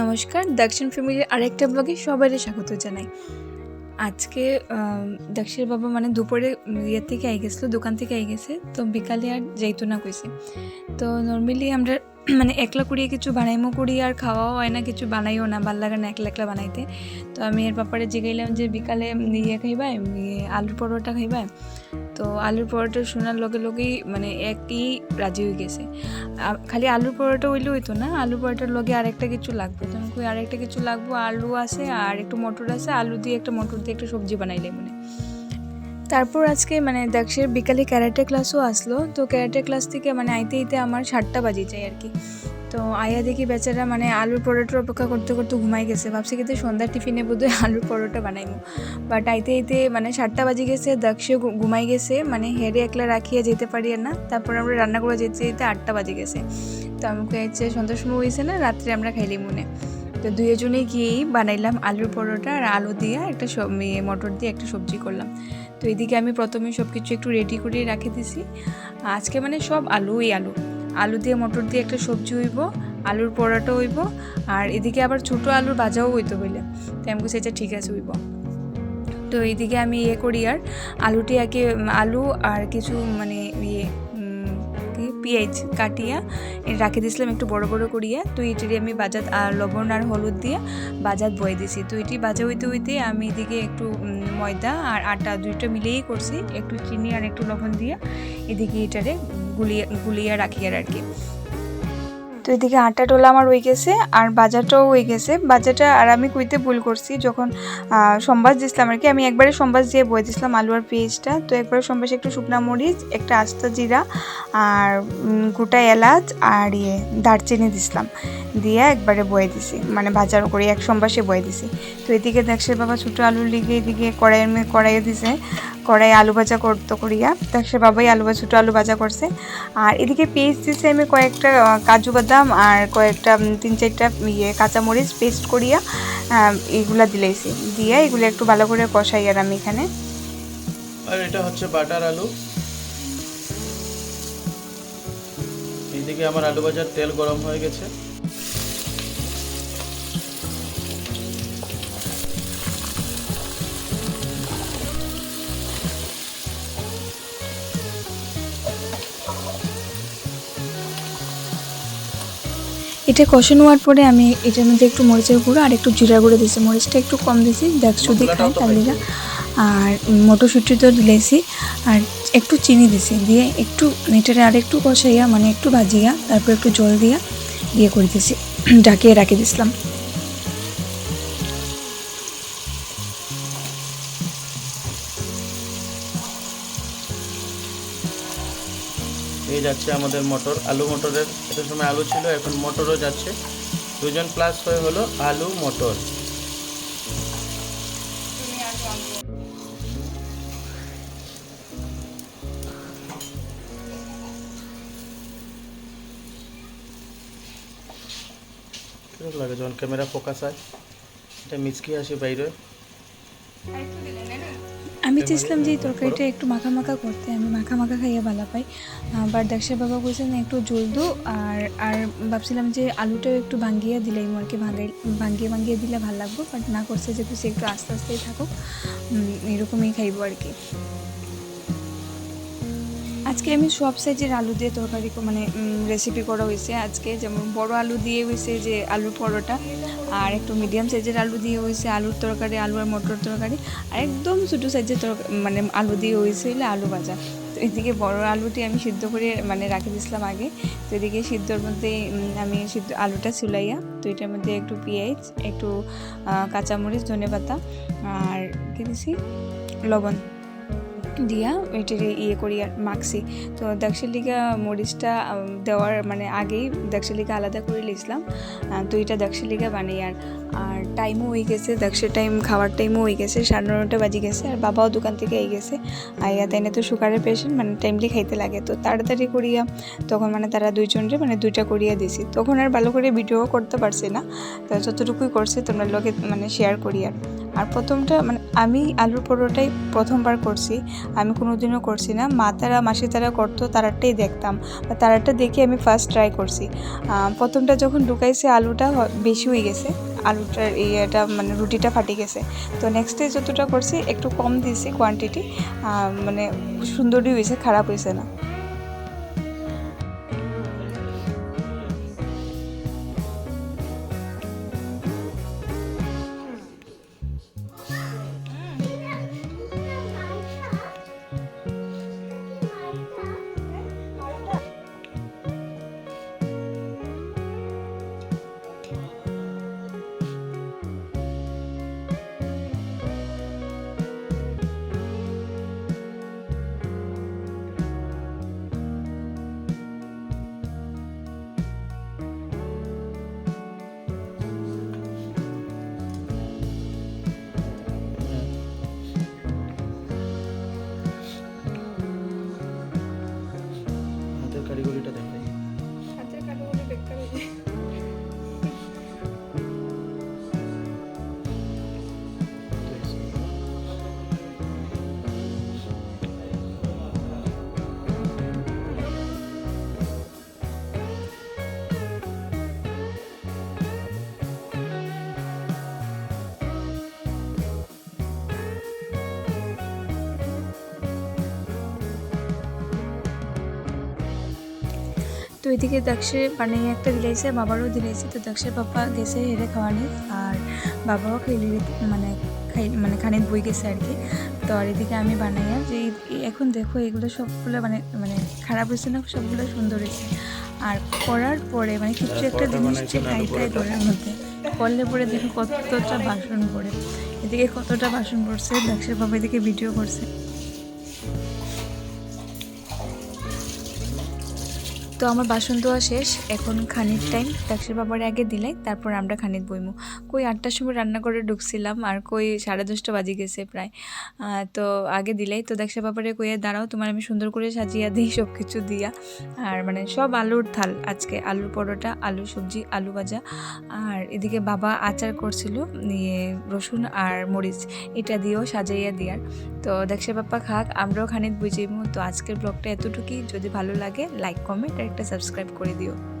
নমস্কার, দক্ষিণ ফ্যামিলির আরেকটা ব্লগে সবাইকে স্বাগত জানাই। আজকে দক্ষের বাবা মানে দুপুরে ইয়ের থেকে আই গেছিল, দোকান থেকে আই গেছে, তো বিকালে আর যাইতো না কইছে। তো নর্মালি আমরা মানে একলা করিয়ে কিছু বানাইমো করি, আর খাওয়াও হয় না, কিছু বানাইও না, ভালো লাগে না একলা একলা বানাইতে। তো আমি এর ব্যাপারে জিগাইলাম যে বিকালে ইয়ে খাইবা ইয়ে আলুর পরোটা খাইবা। তো আলুর পরোটা শোনার লগে লগেই মানে একই রাজি হয়ে গেছে। খালি আলুর পরোটা হইলে হইতো না আলু পরোটার লগে আরেকটা কিছু লাগবে। তখন কই আরেকটা কিছু লাগবো, আলু আছে আর একটু মটর আছে, আলু দিয়ে একটা মটর দিয়ে একটা সবজি বানাইলে মানে। তারপর আজকে মানে দেখছের বিকালে ক্যারাটে ক্লাসও আসলো, তো ক্যারাটে ক্লাস থেকে মানে আইতে আইতে আমার সাতটা বাজে যায় আর কি। তো আয়া দেখি বেচারা মানে আলুর পরোটার অপেক্ষা করতে করতে ঘুমাই গেছে। ভাবছি কিন্তু সন্ধ্যার টিফিনে বোধহয় আলুর পরোটা বানাইমু। বাট আইতে আইতে মানে সাতটা বাজে গেছে দক্ষে ঘুমাই গেছে মানে হেরে একলা রাখিয়া যেতে পারি আর না। তারপর আমরা রান্না করে যেতে যেতে আটটা বাজে গেছে। তো আমাকে হচ্ছে সন্ধ্যার সময় হয়েছে না, রাত্রে আমরা খাইলি মনে। তো দুইজনে গিয়েই বানাইলাম আলুর পরোটা আর আলু দিয়ে একটা মটর দিয়ে একটা সবজি করলাম। তো এদিকে আমি প্রথমে সব কিছু একটু রেডি করে রেখে দিছি। আজকে মানে সব আলুই আলু। আলু দিয়ে মটর দিয়ে একটা সবজি হইব আলুর পরোটা হইব আর এদিকে আবার ছোটো আলুর ভাজাও হইতো বলে তো আমি বলছি, এটা ঠিক আছে হইব। তো এইদিকে আমি ইয়ে করি আর আলুটি আগে আলু আর কিছু মানে ইয়ে পেঁয়াজ কাটিয়া রাখি দিয়েছিলাম একটু বড় বড় করিয়া। তো এটি আমি বাজাত আর লবণ আর হলুদ দিয়ে বাজাত বয়ে দিছি। তো এটি বাজা হইতে হইতে আমি এদিকে একটু ময়দা আর আটা দুইটা মিলিয়েই করছি। একটু চিনি আর একটু লবণ দিয়ে এদিকে এটারে গুলিয়া গুলিয়া রাখি আর আর কি। তো এদিকে আটা টোলা আমার হয়ে গেছে আর বাজারটাও হয়ে গেছে। বাজারটা আর আমি কুইতে ভুল করছি, যখন সম্বাস দিছিলাম আর কি, আমি একবারে সম্বাস দিয়ে বয়ে দিছিলাম আলু আর পেঁয়াজটা। তো একবারে সম্বাসে একটু শুকনা মরিচ, একটা আস্তা জিরা আর গোটা এলাচ আর ইয়ে দারচিনি দিছিলাম। দিয়ে একবারে বয়ে দিছি মানে বাজার করে এক সম্বাসে বয়ে দিছি। তো এদিকে দেখছে বাবা ছোটো আলু লিগে এদিকে কড়াইয়ের মে, কড়াইয়ে দিছে। কড়াই আলু ভাজা করতো করিয়া। দেখছে বাবাই আলু ভাজা, ছোটো আলু ভাজা করছে। আর এদিকে পেস্ট দিছে আমি কয়েকটা কাজু বাদাম আর কয়েকটা তিন চারটা ইয়ে কাঁচামরিচ পেস্ট করিয়া এগুলা দিলাইছি দিয়ে এগুলো একটু ভালো করে কষাই আর আমি এখানে। আর এটা হচ্ছে বাটার আলু। এইদিকে আমার আলু ভাজার তেল গরম হয়ে গেছে। এটা কষে নেওয়ার পরে আমি এটার মধ্যে একটু মরিচের গুঁড়ো আর একটু জিরা গুঁড়ো দিয়েছি। মরিচটা একটু কম দিয়েছি দেখ যদি খাই তাহলে। আর মটরশুঁটি তো দিলেছি আর একটু চিনি দিছি দিয়ে একটু এটারে আর একটু কষাইয়া মানে একটু ভাজিয়া তারপর একটু জল দিয়া ইয়ে করে দিয়েছি। ঢাকিয়ে রাখি দিছিলাম এই যাচ্ছে আমাদের মটর। আলু মটরের একটা সময় আলু ছিল, এখন মটরও যাচ্ছে। দুজন প্লাস হয়ে হলো আলু মটর। লাগে যখন ক্যামেরা ফোকাস হয়? এটা মিচকি আসে বাইরে। আমি চেয়েছিলাম যে এই তরকারিটা একটু মাখা মাখা করতে। আমি মাখা মাখা খাইয়ে ভালো পাই। বাট ডাক্তার বাবা বলছেন একটু জলদু আর আর ভাবছিলাম যে আলুটাও একটু ভাঙ্গিয়ে দিলে আর কি ভাঙাই ভাঙ্গিয়ে ভাঙ্গিয়ে দিলে ভালো লাগবো। বাট না করছে যেহেতু সে একটু আস্তে আস্তেই থাকুক এরকমই খাইবো আর কি। আজকে আমি সব সাইজের আলু দিয়ে তরকারি মানে রেসিপি করা হয়েছে। আজকে যেমন বড় আলু দিয়ে হয়েছে যে আলুর পরোটা, আর একটু মিডিয়াম সাইজের আলু দিয়ে হয়েছে আলুর তরকারি, আলু আর মটর তরকারি, আর একদম ছোটো সাইজের তরকারি মানে আলু দিয়ে হয়েছে আলু ভাজা। তো এদিকে বড় আলুটি আমি সিদ্ধ করে মানে রাখে দিয়েছিলাম আগে। তো এদিকে সিদ্ধর মধ্যে আমি সিদ্ধ আলুটা চুলাইয়া তো এটার মধ্যে একটু পেঁয়াজ, একটু কাঁচামরিচ ধনে পাতা আর কি দিছি? লবণ। দিয়া এটিকে ইয়ে করি আর মাখছি। তো দাক্ষিলিকা মরিচটা দেওয়ার মানে আগেই দাক্ষিলিকা আলাদা করে তো এটা দাক্ষিলিকা বানাই আর আর টাইমও হয়ে গেছে দাক্ষের টাইম খাওয়ার টাইমও হয়ে গেছে, সাড়ে নটা বাজে গেছে, আর বাবাও দোকান থেকে এই গেছে। আইয়া তাই না তো সুগারের পেশেন্ট মানে টাইমলি খাইতে লাগে। তো তাড়াতাড়ি করিয়া, তখন মানে তারা দুইজনরে মানে দুইটা করিয়া দিছি। তখন আর ভালো করে ভিডিও করতে পারছি না। তো যতটুকুই করছে, তোমরা লোকে মানে শেয়ার করি আর আর প্রথমটা মানে আমি আলুর পরোটাই প্রথমবার করছি। আমি কোনোদিনও করছি না। মা তারা, মাসি তারা করতো তারাটাই দেখতাম। বা তারাটা দেখে আমি ফার্স্ট ট্রাই করছি। প্রথমটা যখন ঢুকাইছে, আলুটা বেশি হয়ে গেছে। আলুটার ইয়েটা মানে রুটিটা ফাটি গেছে। তো নেক্সট ডে যতটা করছি, একটু কম দিয়েছি কোয়ান্টিটি মানে সুন্দরই হয়েছে, খারাপ হয়েছে না। っかり তো এদিকে দাক্ষে বানিয়ে একটা দিলাইছে বাবারও দিলাইছে তো দাক্ষের পাপা গেছে হেরে খাওয়ানি। আর বাবাও খাইলে মানে খাই মানে খানিত বই গেছে আর কি। তো আর এদিকে আমি বানাইয়া যে এখন দেখো এগুলো সবগুলো মানে মানে খারাপ হয়েছে না সবগুলো সুন্দর হয়েছে। আর করার পরে মানে কিছু একটা জিনিস খাই খাই। ঘরের মধ্যে। করলে পরে দেখো কতটা বাসন পড়ে। এদিকে কতটা বাসন পড়ছে দাক্ষের বাবা এদিকে ভিডিও করছে। তো আমার বাসন ধোয়া শেষ, এখন খানির টাইম দাক্ষের বাবার আগে দিলে, তারপর আমরা খানির বইমু। কই আটটার সময় রান্না করে ঢুকছিলাম, আর কই সাড়ে দশটা বাজে গেছে প্রায়। তো আগে দিলেই। তো দাক্ষের বাবারে কইয়ে, দাঁড়াও, তোমার আমি সুন্দর করে সাজিয়ে দিই সব কিছু দিয়া। আর মানে সব আলুর থাল আজকে। আলুর পরোটা, আলু সবজি, আলু ভাজা। আর এদিকে বাবা আচার করছিল, নিয়ে রসুন আর মরিচ। এটা দিয়েও সাজাইয়া দিয়ার। তো দেখছে বাপ্পা খাক, আমরাও খানিক বুঝিমু। তো আজকের ব্লগটা এতটুকুই। যদি ভালো লাগে লাইক কমেন্ট একটা সাবস্ক্রাইব করে দিও।